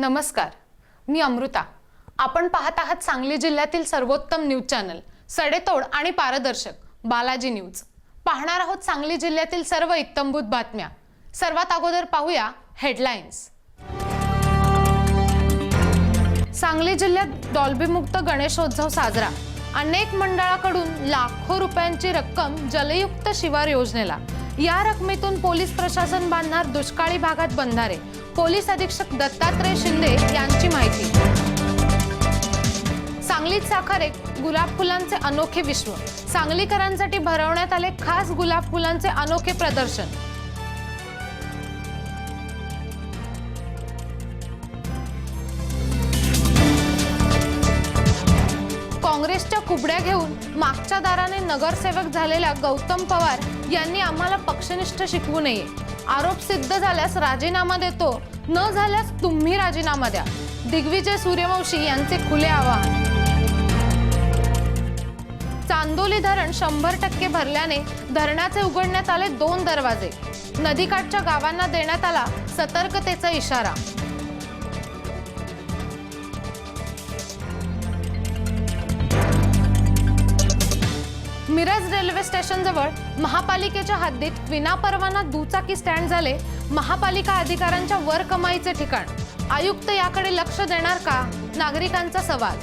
नमस्कार मी अमृता. आपण पाहत आहात सांगली जिल्ह्यातील सर्वोत्तम न्यूज चॅनल सडेतोड आणि पारदर्शक बालाजी न्यूज. पाहणार आहोत सांगली जिल्ह्यातील सर्व इत्तंभूत बातम्या. सर्वात अगोदर पाहूया हेडलाईन्स सांगली जिल्ह्यात डॉल्बीमुक्त गणेशोत्सव साजरा. अनेक मंडळाकडून लाखो रुपयांची रक्कम जलयुक्त शिवार योजनेला. या रकमेतून पोलीस प्रशासन बांधणार दुष्काळी भागात बंधारे. पोलीस अधीक्षक दत्तात्रय शिंदे यांची माहिती. सांगलीत साखर एक गुलाब फुलांचे अनोखे विश्व. सांगलीकरांसाठी भरवण्यात आले खास गुलाब फुलांचे अनोखे प्रदर्शन. कुबड्या घेऊन मागच्या दाराने नगरसेवक झालेल्या गौतम पवार यांनी आम्हाला पक्षनिष्ठ शिकवू नये. आरोप सिद्ध झाल्यास राजीनामा देतो न झाल्यास तुम्ही राजीनामा द्या. दिग्विजय सूर्यवंशी यांचे खुले आवाहन. चांदोली धरण शंभर टक्के भरल्याने धरणाचे उघडण्यात आले दोन दरवाजे. नदीकाठच्या गावांना देण्यात आला सतर्कतेचा इशारा. मिरज रेल्वे स्टेशनजवळ महापालिकेच्या हद्दीत विनापरवाना दुचाकी स्टँड झाले. महापालिका अधिकाऱ्यांच्या वर कमाईचे ठिकाण. आयुक्त याकडे लक्ष देणार का? नागरिकांचा सवाल.